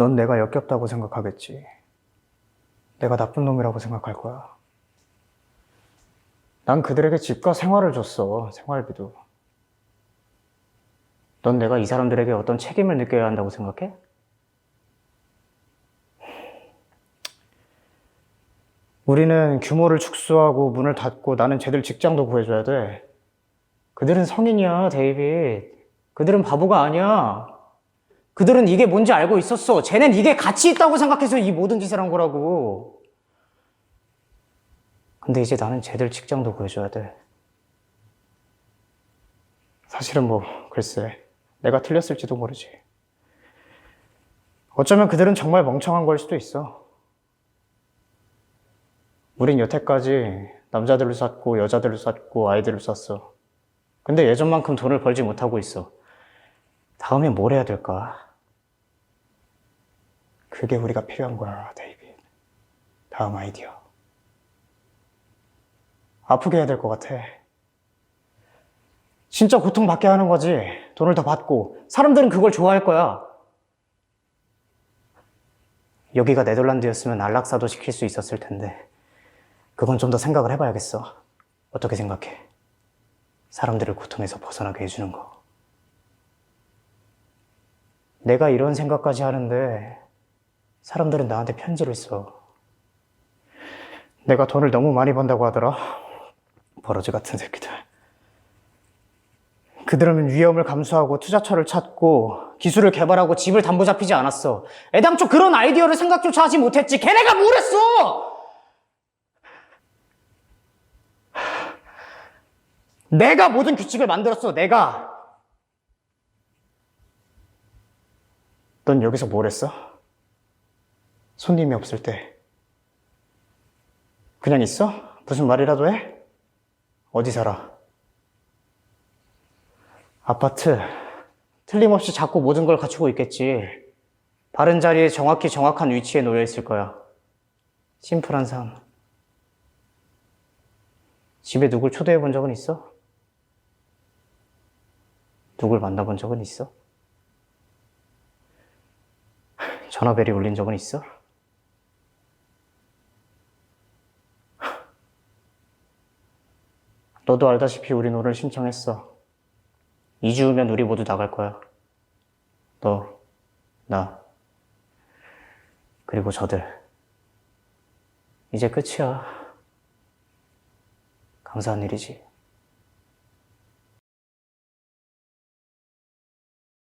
넌 내가 역겹다고 생각하겠지. 내가 나쁜 놈이라고 생각할 거야. 난 그들에게 집과 생활을 줬어, 생활비도. 넌 내가 이 사람들에게 어떤 책임을 느껴야 한다고 생각해? 우리는 규모를 축소하고 문을 닫고 나는 쟤들 직장도 구해줘야 돼. 그들은 성인이야, 데이빗. 그들은 바보가 아니야. 그들은 이게 뭔지 알고 있었어. 쟤는 이게 가치 있다고 생각해서 이 모든 짓을 한 거라고. 근데 이제 나는 쟤들 직장도 구해줘야 돼. 사실은 뭐, 글쎄. 내가 틀렸을지도 모르지. 어쩌면 그들은 정말 멍청한 걸 수도 있어. 우린 여태까지 남자들을 쐈고 여자들을 쐈고 아이들을 쐈어. 근데 예전만큼 돈을 벌지 못하고 있어. 다음에 뭘 해야 될까? 그게 우리가 필요한 거야, 데이빗. 다음 아이디어. 아프게 해야 될 것 같아. 진짜 고통받게 하는 거지. 돈을 더 받고. 사람들은 그걸 좋아할 거야. 여기가 네덜란드였으면 안락사도 시킬 수 있었을 텐데. 그건 좀 더 생각을 해봐야겠어. 어떻게 생각해? 사람들을 고통에서 벗어나게 해주는 거. 내가 이런 생각까지 하는데 사람들은 나한테 편지를 써. 내가 돈을 너무 많이 번다고 하더라. 버러지 같은 새끼들. 그들은 위험을 감수하고 투자처를 찾고 기술을 개발하고 집을 담보 잡히지 않았어. 애당초 그런 아이디어를 생각조차 하지 못했지. 걔네가 뭘 했어! 내가 모든 규칙을 만들었어, 내가. 넌 여기서 뭘 했어? 손님이 없을 때. 그냥 있어? 무슨 말이라도 해? 어디 살아? 아파트. 틀림없이 자꾸 모든 걸 갖추고 있겠지. 바른 자리에 정확히 정확한 위치에 놓여 있을 거야. 심플한 삶. 집에 누굴 초대해 본 적은 있어? 누굴 만나본 적은 있어? 전화벨이 울린 적은 있어? 너도 알다시피 우린 오늘 신청했어. 2주 후면 우리 모두 나갈 거야. 너, 나, 그리고 저들. 이제 끝이야. 감사한 일이지.